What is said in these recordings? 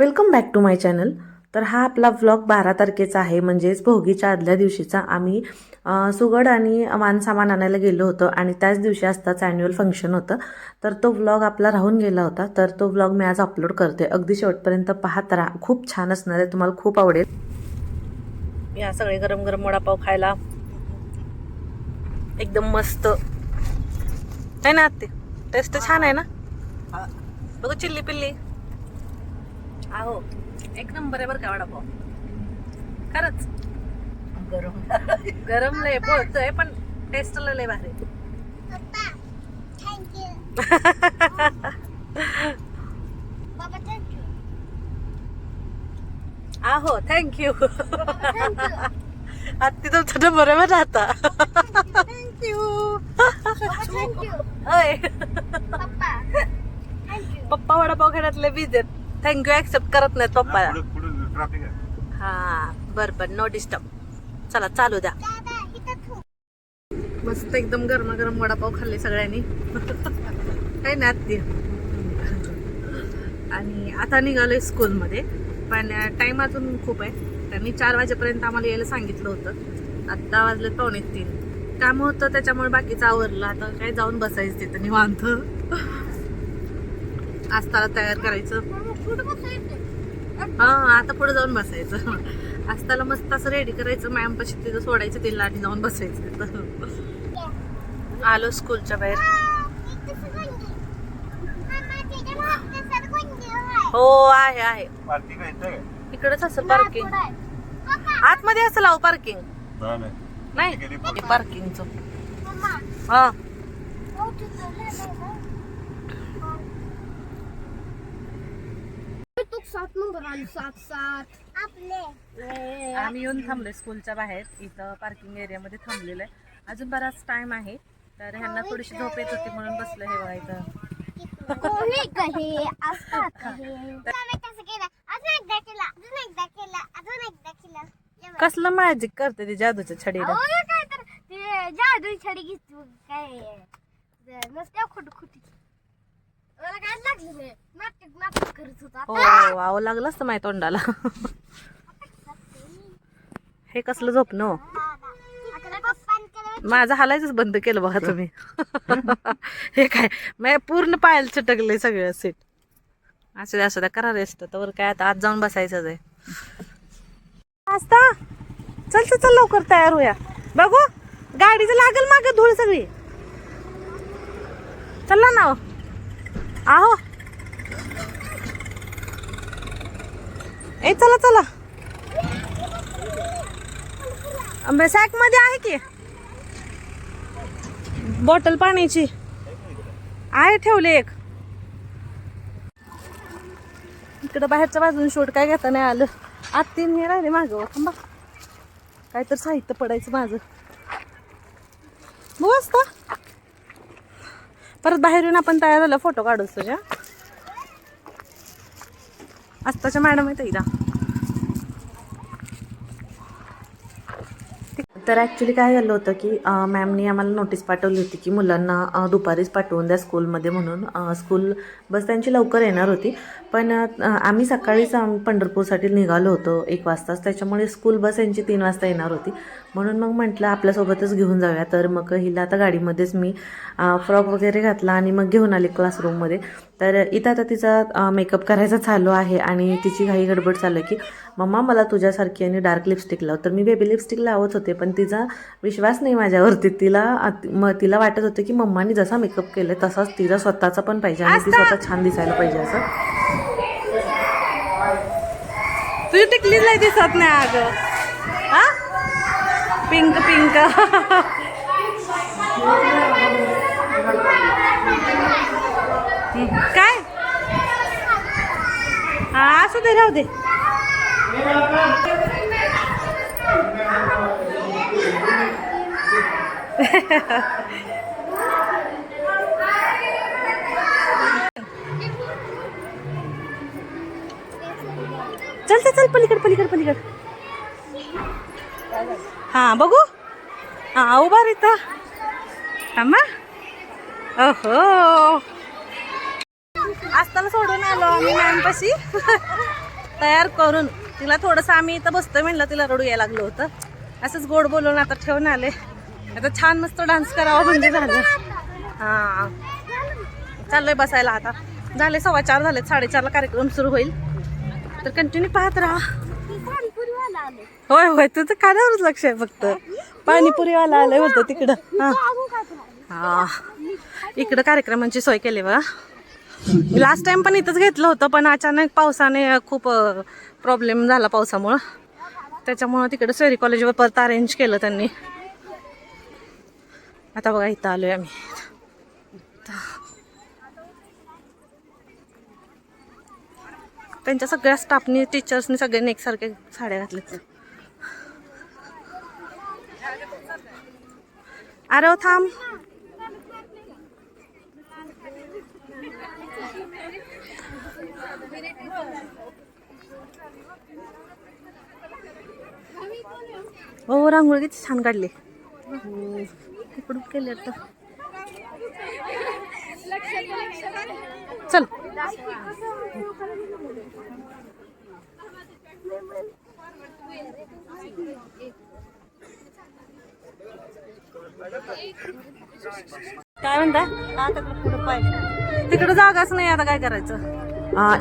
Welcome back to my channel तर हा आपला व्लॉग बारा तारखेचा आहे. म्हणजेच भोगीच्या आदल्या दिवशीचा आम्ही सुगड आणि वान सामान आणायला गेलो होतो आणि त्याच दिवशी असताच ॲन्युअल फंक्शन होतं. तर तो व्लॉग आपला राहून गेला होता. तर तो व्लॉग मी आज अपलोड करते. अगदी शेवटपर्यंत पाहत राहा. खूप छान असणार आहे. तुम्हाला खूप आवडेल. या सगळे गरम गरम वडापाव खायला. एकदम मस्त. आहे ना ते टेस्ट छान आहे ना? बघू चिल्ली पिल्ली. आहो एक नंबर आहे बरं का वडापाव. खरंच. गरम. गरम लय बोलतोय पण टेस्ट लय भारी. आहो थँक्यू आत्ती तुमचा नंबर आहे बरं आता. थँक्यू थँक्यू होय. पप्पा वडापाव खेळातले बिझी आहेत. थँक्यू ऍक्सेप्ट करत नाहीत पप्पाला पुढे ट्रॅफिक आहे. हा बर बर नो डिस्टर्ब चला चालू द्या. मस्त एकदम गरमागरम वडापाव खाल्ले सगळ्यांनी. काही ना आत्ती. आणि आता निघालोय स्कूलमध्ये पण टाइम अजून खूप आहे. त्यांनी चार वाजेपर्यंत आम्हाला यायला सांगितलं होतं. आत्ता वाजले पावणे तीन. काम होतं त्याच्यामुळे बाकीचं आवरलं. आता काय जाऊन बसायचं तिथं निवांत. आस्ताला तयार करायचं. हा आता पुढे जाऊन बसायचं. आस्ताला मस्त असं रेडी करायचं. मॅम पशी तिथं सोडायचं तिला आणि जाऊन बसायचं तिथं. आलो स्कूलच्या बाहेर. हो आहे आहे. पार्किंग आहे इथे? इकडेच असेल पार्किंग आतमध्ये असेल अहो पार्किंग नाही नाही पार्किंगचं हा सात नंबर आली सात सात. आपले. आम्ही येऊन थांबलोय स्कूलच्या बाहेर. इथं पार्किंग एरियामध्ये थांबलेलं आहे. अजून बराच टाइम आहे. तर ह्यांना थोडीशी झोप येत होती म्हणून बसलं हे बघा इथं. कोणी कहे? असतात कहे कसं केलं. अजून एकदा केला. अजून एकदा केला. अजून एकदा केला. कसलं मॅजिक करते ती जादूच्या छडीला अहो, काय तर ते जादू छडी घेतो काय? नसत्या खोट खोटी मला काय लागलं नाही. नाटक नाटक करत होता. हो आव लागलं असतं माझ्या तोंडाला. हे कसलं झोपणं हो? माझं हालायचंच बंद केलं बघा तुम्ही. हे काय मी पूर्ण पायाला चिटकले सगळं सीट असू द्या असू द्या करा रेस्ट तर काय आता आज जाऊन बसायचंच आहे. वाजता चल चल चल लवकर तयार होऊया. बघू गाडीचं लागल माग धूळ सगळी. चला ना हो. आहो. ए चला चला. सॅकमध्ये आहे की? बॉटल पाण्याची. आहे ठेवले एक. इकडं बाहेरच्या बाजून शूट काय घेता नाही आलं. आत्तीन हे राहिले मागं थांबा. काय तर साहित्य पडायचं माझं. बघ असता परत बाहेर येऊन आपण तयार झालं फोटो काढूच तुझ्या आत्ताच्या मॅडम आहे इदा तर ॲक्च्युली काय झालं होतं की मॅमनी आम्हाला नोटीस पाठवली होती की मुलांना दुपारीच पाठवून द्या स्कूलमध्ये म्हणून. स्कूल बस त्यांची लवकर येणार होती. पण आम्ही सकाळीच पंढरपूरसाठी निघालो होतो एक वाजताच. त्याच्यामुळे स्कूल बस यांची तीन वाजता येणार होती. म्हणून मग म्हटलं आपल्यासोबतच घेऊन जाऊया. तर मग हिला आता गाडीमध्येच मी फ्रॉक वगैरे घातला आणि मग घेऊन आले क्लासरूममध्ये तर इथं आता तिचा मेकअप करायचा चालू आहे आणि तिची घाई गडबड चालू आहे की मम्मा मला तुझ्यासारखी आणि डार्क लिपस्टिक लाव. तर मी बेबी लिपस्टिक लावत होते पण तिचा विश्वास नाही माझ्यावरती. तिला म तिला वाटत होतं की मम्मानी जसा मेकअप केलाय तसाच तिचा स्वतःचा पण पाहिजे आणि ती स्वतः छान दिसायला पाहिजे असं. तुझी टिकलीच नाही दिसत नाही अगं. हा? Pink pink. काय? हा असू दे राहू दे. चल चल चल पलीकड पलीकड पलीकड. हां बघू. हां उभा इथं. थांबा ओहो. आजताला सोडून आलो आम्ही मॅमपाशी. तयार करून. तिला थोडंसं आम्ही इथं बसतोय म्हणलं तिला रडू यायला लागलो होतं. असंच गोड बोलून आता ठेवून आले. आता छान मस्त डान्स करावा म्हणजे झालं. हां. चाललोय बसायला आता. झाले सव्वा चार झाले साडेचारला कार्यक्रम सुरू होईल. तर कंटिन्यू पाहत राहा. पाणीपुरीवाला होय होय तुझं कानावरच लक्ष आहे फक्त. पाणीपुरीवाला आलंय होतं तिकडं. हां. हा. इकडं कार्यक्रमांची सोय केली बा लास्ट टाइम पण इथंच घेतलं होतं पण अचानक पावसाने खूप प्रॉब्लेम झाला पावसामुळं. त्याच्यामुळं तिकडं सोयरी कॉलेजवर परत अरेंज केलं त्यांनी. आता बघा इथं आलोय आम्ही त्यांच्या सगळ्या स्टाफनी टीचर्सनी सगळ्यांनी एकसारखे साड्या घातल्या अरे थांब हो रांगोळी किती छान काढली इकडून केले तर चल. काय म्हणता? तिकडे जागाच नाही आता काय करायचं?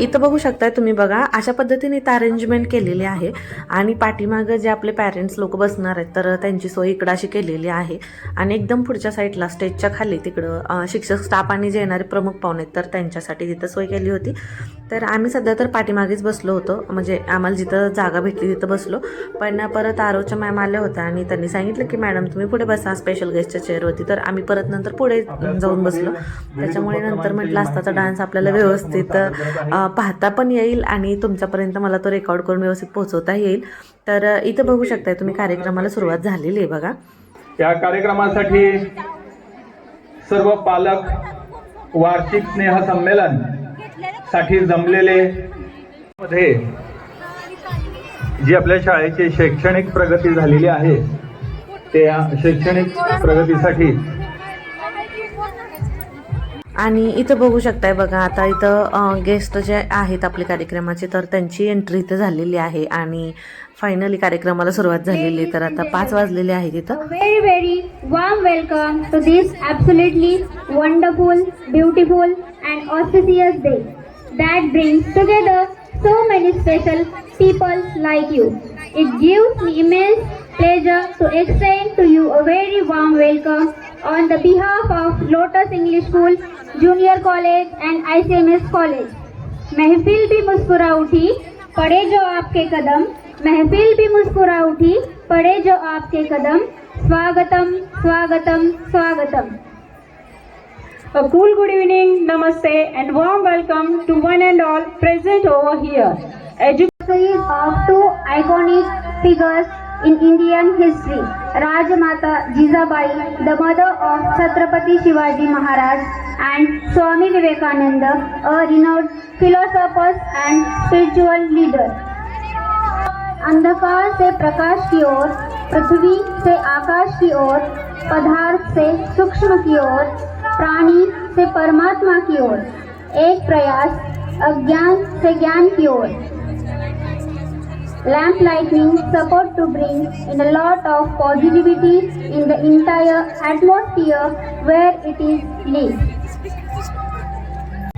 इथं बघू शकताय तुम्ही बघा अशा पद्धतीने इथं अरेंजमेंट केलेली आहे. आणि पाठीमागं जे आपले पॅरेंट्स लोक बसणार आहेत तर त्यांची सोय इकडं अशी केलेली आहे. आणि एकदम पुढच्या साईडला स्टेजच्या खाली तिकडं शिक्षक स्टाफ आणि जे येणारे प्रमुख पाहुणे आहेत तर त्यांच्यासाठी तिथं सोय केली होती. तर आम्ही सध्या तर पाठीमागेच बसलो होतो. म्हणजे आम्हाला जिथं जागा भेटली तिथं बसलो. पण परत आरोच्या मॅम आल्या होत्या आणि त्यांनी सांगितलं की मॅडम तुम्ही पुढे बसा स्पेशल गेस्टच्या चेअरवरती तर आम्ही परत नंतर पुढे जाऊन बसलो. त्याच्यामुळे नंतर म्हटलं असताचा डान्स आपल्याला व्यवस्थित पाहता पण येईल आणि तुमच्यापर्यंत मला तो रेकॉर्ड करून व्यवस्थित पोहोचवता येईल. तर इथं बघू शकताय तुम्ही कार्यक्रमाला सुरुवात झालेली आहे बघा. या कार्यक्रमासाठी सर्व पालक वार्षिक स्नेह संमेलनसाठी जमलेले मध्ये जी आपल्या शाळेची शैक्षणिक प्रगती झालेली आहे त्या शैक्षणिक प्रगतीसाठी आणि इथं बघू शकताय बघा आता इथं गेस्ट जे आहेत आपल्या कार्यक्रमाचे तर त्यांची एंट्री इथं झालेली आहे आणि फायनली कार्यक्रमाला सुरुवात झालेली तर आता पाच वाजलेले आहेत तिथं very very warm welcome to this absolutely wonderful beautiful and ऑसिसियस day that bring together so many special people like you It gives me immense pleasure to extend to you a very warm welcome on the behalf of Lotus English School, Junior College, and ICMS College. महफिल भी मुस्कुरा उठी पड़े जो आपके कदम महफिल भी मुस्कुरा उठी पड़े जो आपके कदम स्वागतम स्वागतम स्वागतम A cool good evening, namaste, and warm welcome to one and all present over here. Edu- Series of two iconic figures in Indian history. Rajmata Jizabai, the mother of Chhatrapati Shivaji Maharaj, and Swami Vivekananda, a renowned philosopher and spiritual leader. अंधकार से प्रकाश की or पृथ्वी से आकाश की or पदार्थ से सूक्ष्म की or प्राणी से परमात्मा की ओर एक प्रयास अज्ञान से ज्ञान की ओर lamp lightning support to bring in a lot of positivity in the entire atmosphere where it is lit.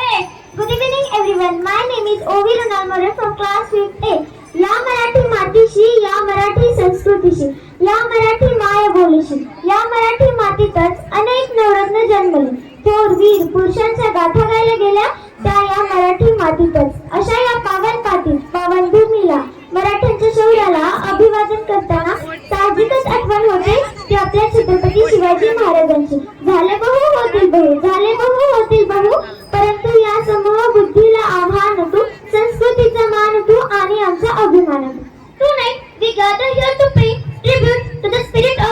Hey, good evening everyone. My name is Ovi Ronald Murray from class 5A. या मराठी मातीशी या मराठी संस्कृतीशी या मराठी मायबोलीशी या मराठी मातीतच अनेक नवरत्न जन्मले थोर वीर पुरुषांच्या गाथा गायला गेल्या त्या या मराठी मातीतच अशा या पावन पातीत पावन भूमीला दर्शन करताना साहजिकच आठवण होते की आपल्या छत्रपती शिवाजी महाराजांची. झाले बहु होतील बहू झाले बहु होतील बहू परंतु या समूह बुद्धीला आव्हान होतो संस्कृतीचा मान होतो आणि आमचा अभिमान होतो.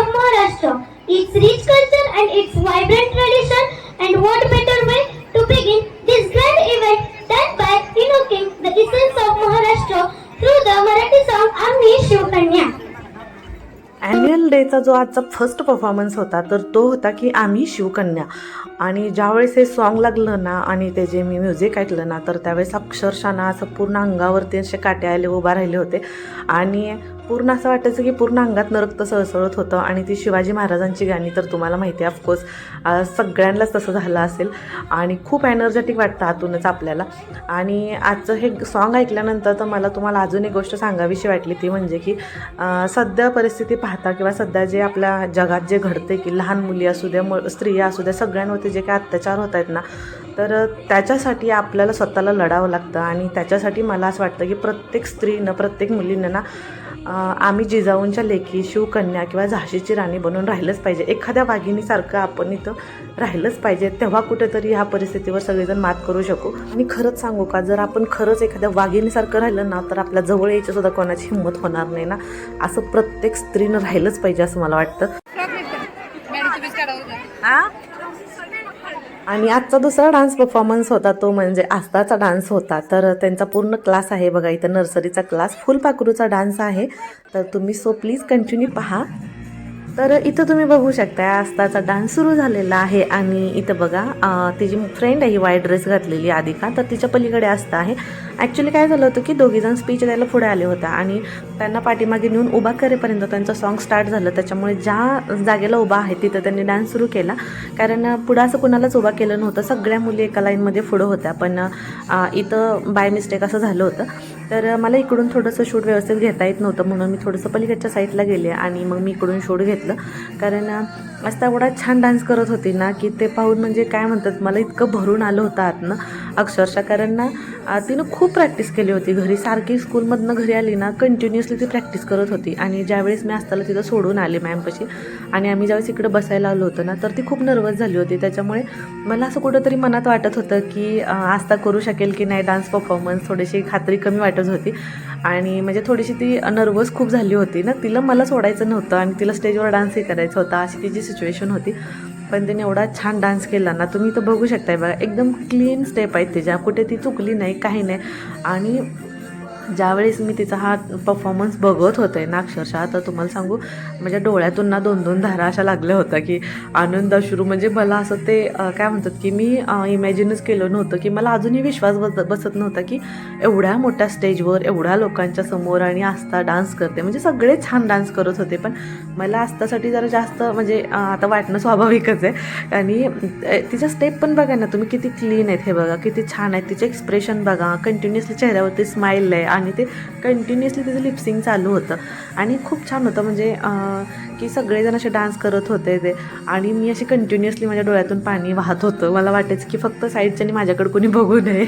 Maharashtra. Its rich culture and its vibrant tradition and what better to begin this grand event than by of Maharashtra annual डेचा जो आजचा फर्स्ट परफॉर्मन्स होता तर तो होता की आम्ही शिवकन्या. आणि ज्यावेळेस हे सॉन्ग लागलं ना आणि ते जे मी म्युझिक ऐकलं ना तर त्यावेळेस अक्षरशः ना असं पूर्ण अंगावरती असे काटे आले उभा राहिले होते. आणि पूर्ण असं वाटायचं की पूर्ण अंगात नरक्त सळसळत होतं आणि ती शिवाजी महाराजांची गाणी तर तुम्हाला माहिती आहे ऑफकोर्स सगळ्यांनाच तसं झालं असेल. आणि खूप एनर्जेटिक वाटतं आतूनच आपल्याला. आणि आजचं हे सॉन्ग ऐकल्यानंतर तर मला तुम्हाला अजून एक गोष्ट सांगावीशी वाटली ती म्हणजे की सध्या परिस्थिती पाहता किंवा सध्या जे आपल्या जगात जे घडते की लहान मुली असू द्या मु स्त्रिया असू द्या सगळ्यांवरती जे काही अत्याचार होत आहेत ना तर त्याच्यासाठी आपल्याला स्वतःला लढावं लागतं. आणि त्याच्यासाठी मला असं वाटतं की प्रत्येक स्त्रीनं प्रत्येक मुलीनं ना आम्ही जिजाऊंच्या लेखी शिवकन्या किंवा झाशीची राणी बनून राहिलंच पाहिजे. एखाद्या वाघिणीसारखं आपण इथं राहिलंच पाहिजे. तेव्हा कुठेतरी ह्या परिस्थितीवर सगळेजण मात करू शकू. आणि खरंच सांगू का जर आपण खरंच एखाद्या वाघिणीसारखं राहिलं ना तर आपल्या जवळ यायची सुद्धा कोणाची हिंमत होणार नाही ना. असं प्रत्येक स्त्रीनं राहिलंच पाहिजे असं मला वाटतं. आणि आजचा दुसरा डान्स परफॉर्मन्स होता तो म्हणजे आस्थाचा डान्स होता. तर त्यांचा पूर्ण क्लास आहे बघा इथं नर्सरीचा क्लास फुलपाखरूचा डान्स आहे. तर तुम्ही सो प्लीज कंटिन्यू पहा. तर इथं तुम्ही बघू शकता आस्ताचा डान्स सुरू झालेला आहे आणि इथं बघा तिची फ्रेंड आहे ही वाईट ड्रेस घातलेली आदिका. तर तिच्या पलीकडे आस्ता आहे. ॲक्च्युली काय झालं होतं की दोघीजण स्पीच द्यायला पुढे आले होता आणि त्यांना पाठीमागे नेऊन उभा करेपर्यंत त्यांचं सॉन्ग स्टार्ट झालं. त्याच्यामुळे ज्या जागेला उभा आहे तिथं त्यांनी डान्स सुरू केला. कारण पुढं असं कुणालाच उभा केलं नव्हतं. सगळ्या मुली एका लाईनमध्ये पुढं होत्या. पण इथं बाय मिस्टेक असं झालं होतं. तर मला इकडून थोडंसं शूट व्यवस्थित घेता येत नव्हतं म्हणून मी थोडंसं पलीकडच्या साईडला गेले आणि मग मी इकडून शूट घेतलं. कारण असता एवढा छान डान्स करत होती ना की ते पाहून म्हणजे काय म्हणतात मला इतकं भरून आलं होतं आतनं अक्षरशः. कारण ना तिनं खूप प्रॅक्टिस केली होती घरी. सारखी स्कूलमधनं घरी आली ना कंटिन्युअसली ती प्रॅक्टिस करत होती. आणि ज्यावेळेस मी असताना तिथं सोडून आले मॅमपाशी आणि आम्ही ज्यावेळेस इकडं बसायला आलो होतो ना तर ती खूप नर्वस झाली होती. त्याच्यामुळे मला असं कुठंतरी मनात वाटत होतं की आस्था करू शकेल की नाही डान्स परफॉर्मन्स थोडीशी खात्री कमी वाटत होती. आणि म्हणजे थोडीशी ती नर्वस खूप झाली होती ना. तिला मला सोडायचं नव्हतं आणि तिला स्टेजवर डान्सही करायचा होता. अशी तिची सिच्युएशन होती. पण तिने एवढा छान डान्स केला ना तुम्ही तर बघू शकताय बघा. एकदम क्लीन स्टेप आहेत तिच्या. कुठे ती चुकली नाही काही नाही. आणि ज्यावेळेस मी तिचा हा परफॉर्मन्स बघत होते ना अक्षरशः तर तुम्हाला सांगू माझ्या डोळ्यातून ना दोन दोन धारा अशा लागल्या होत्या की आनंद अश्रू म्हणजे मला असं ते काय म्हणतात की मी इमॅजिनच केलं नव्हतं की मला अजूनही विश्वास बस बसत नव्हता की एवढ्या मोठ्या स्टेजवर एवढ्या लोकांच्या समोर आणि आस्था डान्स करते. म्हणजे सगळे छान डान्स करत होते पण मला आस्थासाठी जरा जास्त म्हणजे आता वाटणं स्वाभाविकच आहे. आणि तिचा तिच्या स्टेप पण बघा ना तुम्ही किती क्लीन आहेत हे बघा किती छान आहेत तिचे एक्सप्रेशन बघा कंटिन्युअसली चेहऱ्यावरती स्माईल आहे आणि ते कंटिन्युअसली तिचं लिपसिंग चालू होतं. आणि खूप छान होतं. म्हणजे की सगळेजण असे डान्स करत होते ते. आणि मी अशी कंटिन्युअसली माझ्या डोळ्यातून पाणी वाहत होतं. मला वाटायचं की फक्त साईडच्यानी माझ्याकडे कोणी बघू नये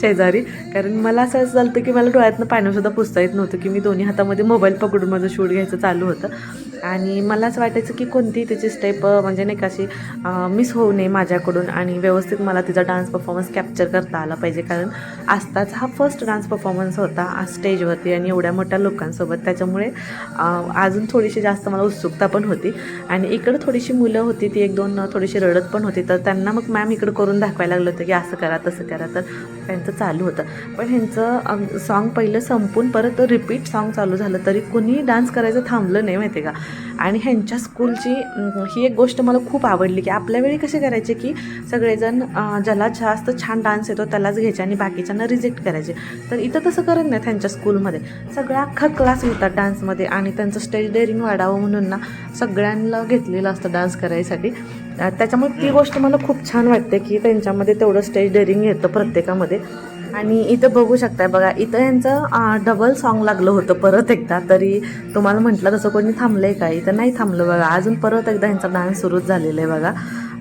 शेजारी. कारण मला असं असं झालं की मला डोळ्यातनं पाण्यासुद्धा पुसता येत नव्हतं की मी दोन्ही हातामध्ये मोबाईल पकडून माझं शूट घ्यायचं चालू होतं. आणि मला असं वाटायचं की कोणती तिची स्टेप म्हणजे नाही का अशी मिस होऊ नये माझ्याकडून आणि व्यवस्थित मला तिचा डान्स परफॉर्मन्स कॅप्चर करता आला पाहिजे. कारण आस्ताचा हा फर्स्ट डान्स परफॉर्मन्स होता स्टेजवरती आणि एवढ्या मोठ्या लोकांसोबत. त्याच्यामुळे अजून थोडीशी जास्त मला उत्सुक उत्सुकता पण होती. आणि इकडं थोडीशी मुलं होती ती एक दोन थोडीशी रडत पण होती. तर त्यांना मग मॅम इकडं करून दाखवायला लागलं होतं की असं करा तसं करा. तर त्यांचं चालू होतं. पण ह्यांचं सॉन्ग पहिलं संपून परत रिपीट सॉन्ग चालू झालं तरी कुणीही डान्स करायचं थांबलं नाही माहिती का? आणि ह्यांच्या स्कूलची ही एक गोष्ट मला खूप आवडली की आपल्या वेळी कसे करायचे की सगळेजण ज्याला जास्त छान डान्स येतो त्यालाच घ्यायचे आणि बाकीच्यांना रिजेक्ट करायचे. तर इथं तसं करत नाही त्यांच्या स्कूलमध्ये सगळा अख्खा क्लास होता डान्समध्ये आणि त्यांचं स्टेज डेअरिंग वाढावं म्हणून ना सगळ्यांना घेतलेलं असतं डान्स करायसाठी. त्याच्यामुळे ती गोष्ट मला खूप छान वाटते की त्यांच्यामध्ये तेवढं स्टेज डेअरिंग येतं प्रत्येकामध्ये. आणि इथं बघू शकताय बघा इथं यांचं डबल सॉन्ग लागलं होतं परत एकदा. तरी तुम्हाला म्हटलं तसं कोणी थांबलं आहे का? इथं नाही थांबलं बघा. अजून परत एकदा यांचा डान्स सुरूच झालेला आहे बघा.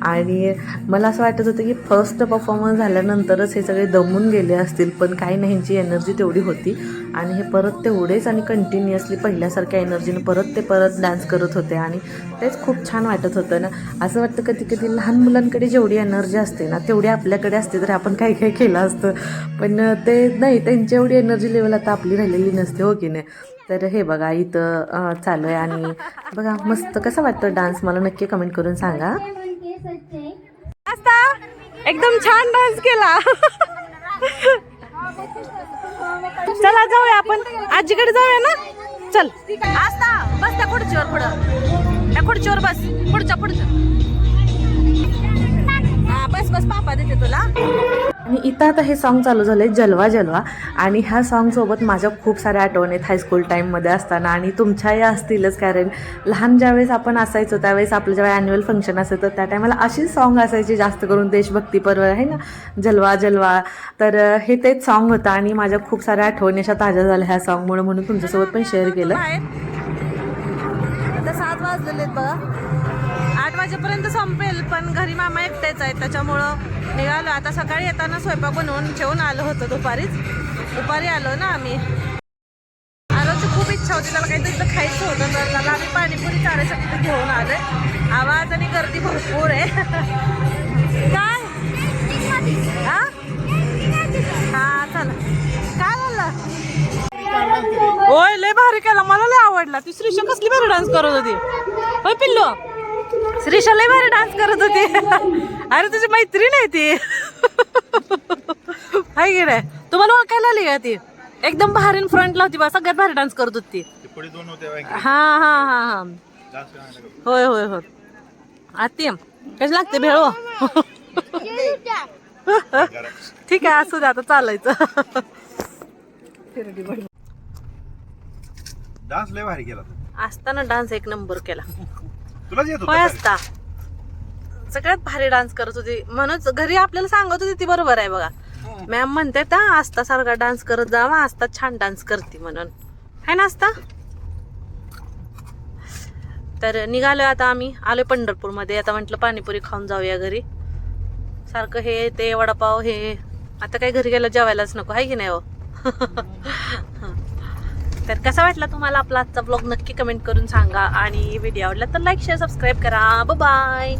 आणि मला असं वाटत होतं की फर्स्ट परफॉर्मन्स झाल्यानंतरच हे सगळे दमून गेले असतील पण काही नाही ह्यांची एनर्जी तेवढी होती. आणि हे परत तेवढेच आणि कंटिन्युअसली पहिल्यासारख्या एनर्जीनं परत ते परत डान्स करत होते. आणि तेच खूप छान वाटत होतं ना. असं वाटतं कधी कधी लहान मुलांकडे जेवढी एनर्जी असते ना तेवढी आपल्याकडे असते तर आपण काही काही केलं असतं. पण ते नाही त्यांची एवढी एनर्जी लेवल आता आपली राहिलेली नसते हो की नाही? तर हे बघा इथं चालू आहे आणि बघा मस्त कसं वाटतं डान्स? मला नक्की कमेंट करून सांगा. एकदम छान डान्स केला. चला जाऊया आपण. आजीकडे जाऊया ना? चल. आस्ता बस त्या खुर्चीवर पुढं. त्या खुर्चीवर बस. पुढच्या पुढच्या बस बस पापा देते तुला. आणि इथं आता हे सॉन्ग चालू झालं आहे जलवा जलवा. आणि ह्या सॉन्गसोबत माझ्या खूप साऱ्या आठवणी आहेत हायस्कूल टाईममध्ये असताना. आणि तुमच्याही असतीलच कारण लहान ज्यावेळेस आपण असायचो त्यावेळेस आपलं जेव्हा ॲन्युअल फंक्शन असायचं त्या टायमाला अशीच सॉन्ग असायची जास्त करून देशभक्तीपर आहे ना? जलवा जलवा. तर हे तेच सॉन्ग होतं आणि माझ्या खूप साऱ्या आठवणी अशा ताज्या झाल्या ह्या सॉन्गमुळे म्हणून तुमच्यासोबत पण शेअर केलं. आता सात वाजलेले बघा. आठ वाजेपर्यंत संपेल पण घरी मामा एकटेच आहेत त्याच्यामुळं निघालो. आता सकाळी येताना स्वयंपाक बनवून जेवून आलो होतो दुपारीच. दुपारी आलो ना आम्ही. आलोची खूप इच्छा होती त्याला काहीतरी खायचं होतं तर त्याला आम्ही पाणीपुरी चारायसाठी घेऊन आलोय. आवाज आणि गर्दी भरपूर आहे. काय? हा हा चला. काय झालं? होय लय भारी केला. मला लय आवडला. ती श्रीषा कसली भारी डान्स करत होती? होय पिल्लो? श्रीषा लय भारी डान्स करत होती. अरे तुझी मैत्रीण आहे ती. हाय गे रे तुम्हाला ओळखायला आली का ती? एकदम भारी फ्रंटला होती बा. सगळ्यात भारी डान्स करत होती ती. हा हा हा हा. होय होय होय. आती कशी लागते भेळ? ठीक आहे असू दे आता चालायचं. डान्स लय भारी केला. असताना डान्स एक नंबर केला. तुलाच येत होय होता असता. सगळ्यात भारी डान्स करत होती. म्हणूनच घरी आपल्याला सांगत होती ती बरोबर आहे बघा. मॅम म्हणते ता आस्ता सारखा डान्स करत जावा आस्ता छान डान्स करते म्हणून. आहे ना आस्ता तर निघालोय आता आम्ही. आलोय पंढरपूरमध्ये. आता म्हटलं पाणीपुरी खाऊन जाऊया घरी. सारखं हे ते वडापाव हे आता काय घरी गेलं जेवायलाच नको. आहे की नाही हो? तर कसा वाटला तुम्हाला आपला आजचा ब्लॉग नक्की कमेंट करून सांगा. आणि व्हिडिओ आवडला तर लाईक शेअर सबस्क्राईब करा. बाय